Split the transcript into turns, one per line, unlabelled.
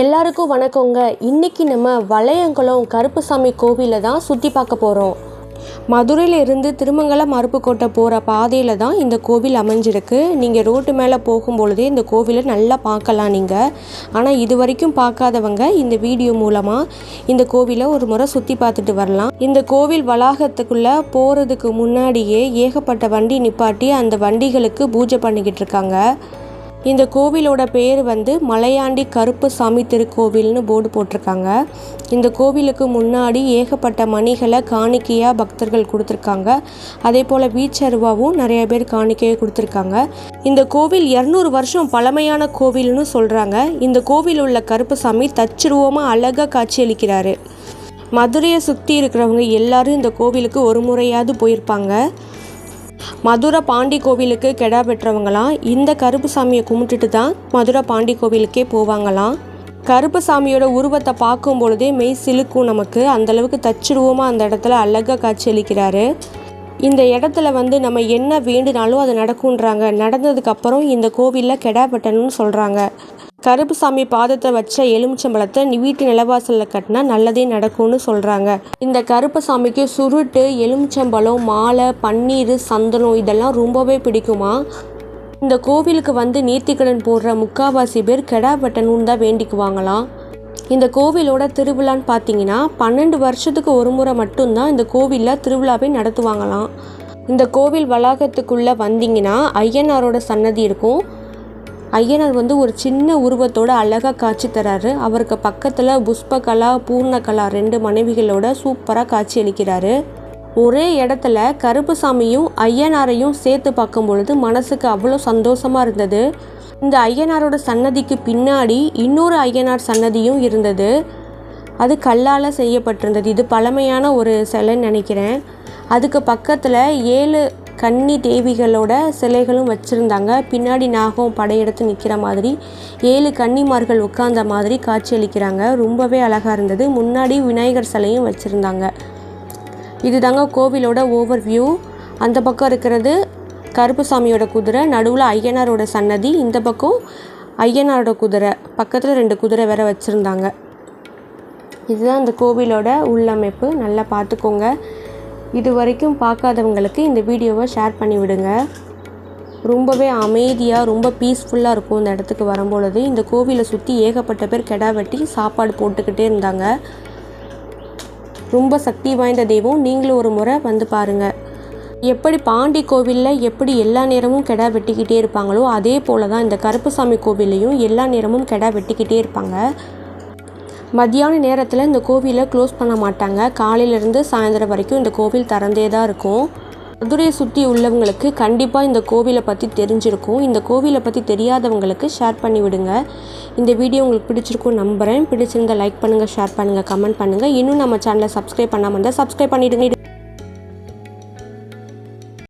எல்லாருக்கும் வணக்கங்க. இன்னைக்கு நம்ம வளையங்குளம் கருப்புசாமி கோவிலை தான் சுற்றி பார்க்க போகிறோம் மதுரையில இருந்து திருமங்கலம் அருப்புக்கோட்டை போகிற பாதையில் தான் இந்த கோவில் அமைஞ்சிருக்கு. நீங்கள் ரோட்டு மேலே போகும்பொழுதே இந்த கோவிலை நல்லா பார்க்கலாம் நீங்கள் ஆனால் இது வரைக்கும் பார்க்காதவங்க இந்த வீடியோ மூலமாக இந்த கோவிலை ஒரு முறை சுற்றி பார்த்துட்டு வரலாம். இந்த கோவில் வளாகத்துக்குள்ளே போகிறதுக்கு முன்னாடியே ஏகப்பட்ட வண்டி நிப்பாட்டி அந்த வண்டிகளுக்கு பூஜை பண்ணிக்கிட்டு இருக்காங்க. இந்த கோவிலோட பேர் வந்து மலையாண்டி கருப்புசாமி திருக்கோவில்னு போர்டு போட்டிருக்காங்க. இந்த கோவிலுக்கு முன்னாடி ஏகப்பட்ட மணிகளை காணிக்கையாக பக்தர்கள் கொடுத்துருக்காங்க. அதே போல் வீச்சருவாவும் நிறைய பேர் காணிக்கையாக கொடுத்துருக்காங்க. இந்த கோவில் இரநூறு வருஷம் பழமையான கோவில்னு சொல்கிறாங்க இந்த கோவில் உள்ள கருப்புசாமி தச்சுருவமாக அழகாக காட்சியளிக்கிறாரு மதுரையை சுற்றி இருக்கிறவங்க எல்லாரும் இந்த கோவிலுக்கு ஒரு முறையாவது போயிருப்பாங்க. மதுரை பாண்டி கோவிலுக்கு கெடா பெற்றவங்களாம் இந்த கருப்பு சாமியை கும்பிட்டுட்டு தான் மதுரை பாண்டி கோவிலுக்கே போவாங்களாம் கருப்பு சாமியோட உருவத்தை பார்க்கும் பொழுதே மெய் சிலுக்கும் நமக்கு. அந்தளவுக்கு தச்சுருவமாக அந்த இடத்துல அழகாக காட்சியளிக்கிறாரு இந்த இடத்துல வந்து நம்ம என்ன வேண்டுனாலும் அது நடக்குன்றாங்க நடந்ததுக்கப்புறம் இந்த கோவிலில் கெடா பெட்டணும்னு சொல்கிறாங்க கருப்பு சாமி பாதத்தை வச்ச எலுமிச்சம்பழத்தை வீட்டு நிலவாசலில் கட்டினா நல்லதே நடக்கும்னு சொல்கிறாங்க இந்த கருப்பு சாமிக்கு சுருட்டு எலுமிச்சம்பழம் மாலை பன்னீர் சந்தனம் இதெல்லாம் ரொம்பவே பிடிக்குமா? இந்த கோவிலுக்கு வந்து நேர்த்திக்கடன் போடுற முக்காவாசி பேர் கெடா வெட்டணும்னு தான் வேண்டிக்குவாங்களாம் இந்த கோவிலோட திருவிழான்னு பார்த்தீங்கன்னா பன்னெண்டு வருஷத்துக்கு ஒரு முறை மட்டும்தான் இந்த கோவிலில் திருவிழாவே நடத்துவாங்களாம். இந்த கோவில் வளாகத்துக்குள்ளே வந்தீங்கன்னா ஐயனாரோட சன்னதி இருக்கும். ஐயனார் வந்து ஒரு சின்ன உருவத்தோட அழகாக காட்சி தராரு. அவருக்கு பக்கத்தில் புஷ்பகலா பூர்ணகலா ரெண்டு மனைவிகளோட சூப்பராக காட்சி அளிக்கிறாரு. ஒரே இடத்துல கருப்புசாமியும் ஐயனாரையும் சேர்த்து பார்க்கும் பொழுது மனசுக்கு அவ்வளோ சந்தோஷமாக இருந்தது. இந்த ஐயனாரோட சன்னதிக்கு பின்னாடி இன்னொரு ஐயனார் சன்னதியும் இருந்தது. அது கல்லால் செய்யப்பட்டிருந்தது. இது பழமையான ஒரு சிலைன்னு நினைக்கிறேன். அதுக்கு பக்கத்தில் ஏழு கன்னி தேவிகளோட சிலைகளும் வச்சுருந்தாங்க. பின்னாடி நாகம் படையெடுத்து நிற்கிற மாதிரி ஏழு கன்னிமார்கள் உட்கார்ந்த மாதிரி காட்சியளிக்கிறாங்க. ரொம்பவே அழகாக இருந்தது. முன்னாடி விநாயகர் சிலையும் வச்சுருந்தாங்க. இதுதாங்க கோவிலோட ஓவர் வியூ அந்த பக்கம் இருக்கிறது கருப்புசாமியோட குதிரை நடுவில் ஐயனாரோட சன்னதி இந்த பக்கம் ஐயனாரோட குதிரை பக்கத்தில் ரெண்டு குதிரை வேற வச்சுருந்தாங்க. இதுதான் அந்த கோவிலோட உள்ளமைப்பு. நல்லா பார்த்துக்கோங்க. இது வரைக்கும் பார்க்காதவங்களுக்கு இந்த வீடியோவை ஷேர் பண்ணி விடுங்க ரொம்பவே அமைதியாக ரொம்ப பீஸ்ஃபுல்லாக இருக்கும் இந்த இடத்துக்கு வரும்பொழுது. இந்த கோவிலை சுற்றி ஏகப்பட்ட பேர் கெடா வெட்டி சாப்பாடு போட்டுக்கிட்டே இருந்தாங்க. ரொம்ப சக்தி வாய்ந்த தெய்வம். நீங்களும் ஒரு முறை வந்து பாருங்கள் எப்படி பாண்டி கோவிலில் எப்படி எல்லா நேரமும் கெடா வெட்டிக்கிட்டே இருப்பாங்களோ அதே போல் தான் இந்த கருப்புசாமி கோவில்லையும் எல்லா நேரமும் கெடா வெட்டிக்கிட்டே இருப்பாங்க. மத்தியான நேரத்தில் இந்த கோவிலை க்ளோஸ் பண்ண மாட்டாங்க. காலையிலேருந்து சாயந்தரம் வரைக்கும் இந்த கோவில் திறந்தே தான் இருக்கும். மதுரையை சுற்றி உள்ளவங்களுக்கு கண்டிப்பாக இந்த கோவிலை பற்றி தெரிஞ்சிருக்கும். இந்த கோவிலை பற்றி தெரியாதவங்களுக்கு ஷேர் பண்ணி விடுங்க. இந்த வீடியோ உங்களுக்கு பிடிச்சிருக்கும் நம்புகிறேன் பிடிச்சிருந்தா லைக் பண்ணுங்கள் ஷேர் பண்ணுங்கள் கமெண்ட் பண்ணுங்கள் இன்னும் நம்ம சேனலை சப்ஸ்கிரைப் பண்ணாமல் இருந்தால் சப்ஸ்கிரைப் பண்ணிவிடுங்க